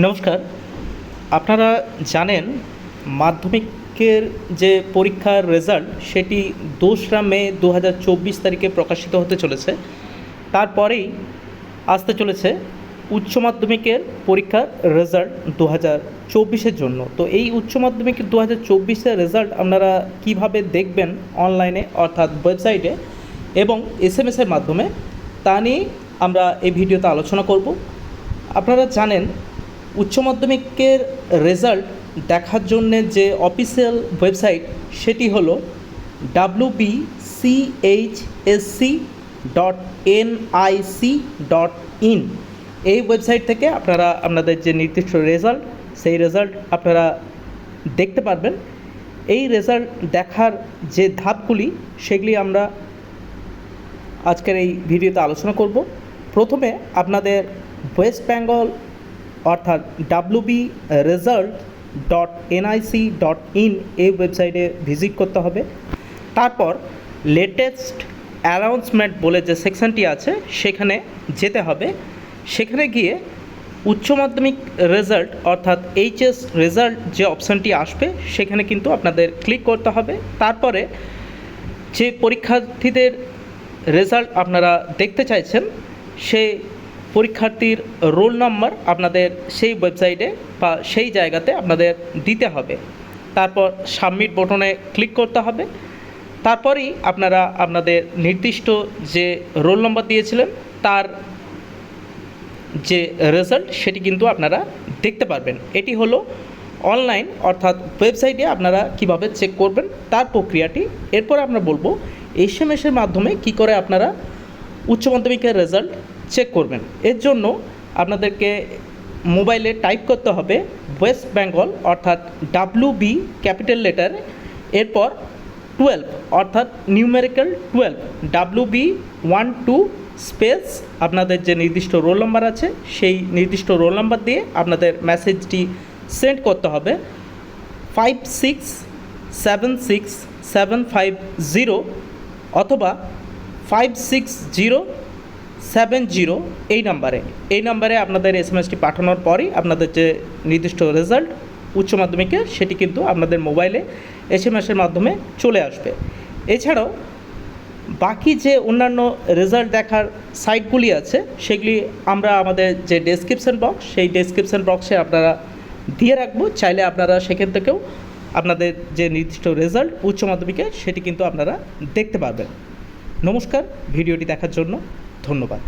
নমস্কার। আপনারা জানেন, মাধ্যমিকের যে পরীক্ষার রেজাল্ট সেটি দোসরা মে দু হাজার চব্বিশ তারিখে প্রকাশিত হতে চলেছে। তারপরেই আসতে চলেছে উচ্চ মাধ্যমিকের পরীক্ষার রেজাল্ট দু হাজার চব্বিশের জন্য। তো এই উচ্চ মাধ্যমিকের দু হাজার চব্বিশের রেজাল্ট আপনারা কীভাবে দেখবেন অনলাইনে অর্থাৎ ওয়েবসাইটে এবং এস এম এসের মাধ্যমে, তা নিয়ে আমরা এই ভিডিওতে আলোচনা করব। আপনারা জানেন উচ্চ মাধ্যমিকের রেজাল্ট দেখার জন্যে যে অফিসিয়াল ওয়েবসাইট, সেটি হল W B C H S C dot NIC dot in এই ওয়েবসাইট থেকে আপনারা আপনাদের যে নির্দিষ্ট রেজাল্ট, সেই রেজাল্ট আপনারা দেখতে পারবেন। এই রেজাল্ট দেখার যে ধাপগুলি, সেগুলি আমরা আজকের এই ভিডিওতে আলোচনা করব। প্রথমে আপনাদের ওয়েস্ট বেঙ্গল অর্থাৎ WB result dot NIC dot in এই ওয়েবসাইটে ভিজিট করতে হবে। তারপর লেটেস্ট অ্যানাউন্সমেন্ট বলে যে সেকশনটি আছে, সেখানে যেতে হবে। সেখানে গিয়ে উচ্চ মাধ্যমিক রেজাল্ট অর্থাৎ এইচএস রেজাল্ট যে অপশানটি আসবে, সেখানে কিন্তু আপনাদের ক্লিক করতে হবে। তারপরে যে পরীক্ষার্থীদের রেজাল্ট আপনারা দেখতে চাইছেন সেই পরীক্ষার্থীর রোল নাম্বার আপনাদের সেই ওয়েবসাইটে বা সেই জায়গাতে আপনাদের দিতে হবে। তারপর সাবমিট বটনে ক্লিক করতে হবে। তারপরেই আপনারা আপনাদের নির্দিষ্ট যে রোল নম্বর দিয়েছিলেন, তার যে রেজাল্ট সেটি কিন্তু আপনারা দেখতে পারবেন। এটি হলো অনলাইন অর্থাৎ ওয়েবসাইটে আপনারা কীভাবে চেক করবেন, তার প্রক্রিয়াটি। এরপর আমরা বলব এস এম এসের মাধ্যমে কি করে আপনারা উচ্চ মাধ্যমিকের রেজাল্ট চেক করবেন। এর জন্য আপনাদেরকে মোবাইলে টাইপ করতে হবে ওয়েস্ট বেঙ্গল অর্থাৎ ডাব্লু বি ক্যাপিটাল লেটার এরপর টুয়েলভ অর্থাৎ numerical twelve W B one two space আপনাদের যে নির্দিষ্ট রোল নাম্বার আছে, সেই নির্দিষ্ট রোল নাম্বার দিয়ে আপনাদের মেসেজটি সেন্ড করতে হবে। Five six seven six seven five zero অথবা five six zero seven zero এই নাম্বারে। এই নাম্বারে আপনাদের এস এম এসটি পাঠানোর পরই আপনাদের যে নির্দিষ্ট রেজাল্ট উচ্চ মাধ্যমিকে, সেটি কিন্তু আপনাদের মোবাইলে এস এম এসের মাধ্যমে চলে আসবে। এছাড়াও বাকি যে অন্যান্য রেজাল্ট দেখার সাইটগুলি আছে, সেগুলি আমরা আমাদের যে ডেসক্রিপশন বক্স সেই ডেসক্রিপশন বক্সে আপনারা দিয়ে রাখব। চাইলে আপনারা সেখান থেকেও আপনাদের যে নির্দিষ্ট রেজাল্ট উচ্চ মাধ্যমিকে, সেটি কিন্তু আপনারা দেখতে পারবেন। নমস্কার, ভিডিওটি দেখার জন্য ধন্যবাদ।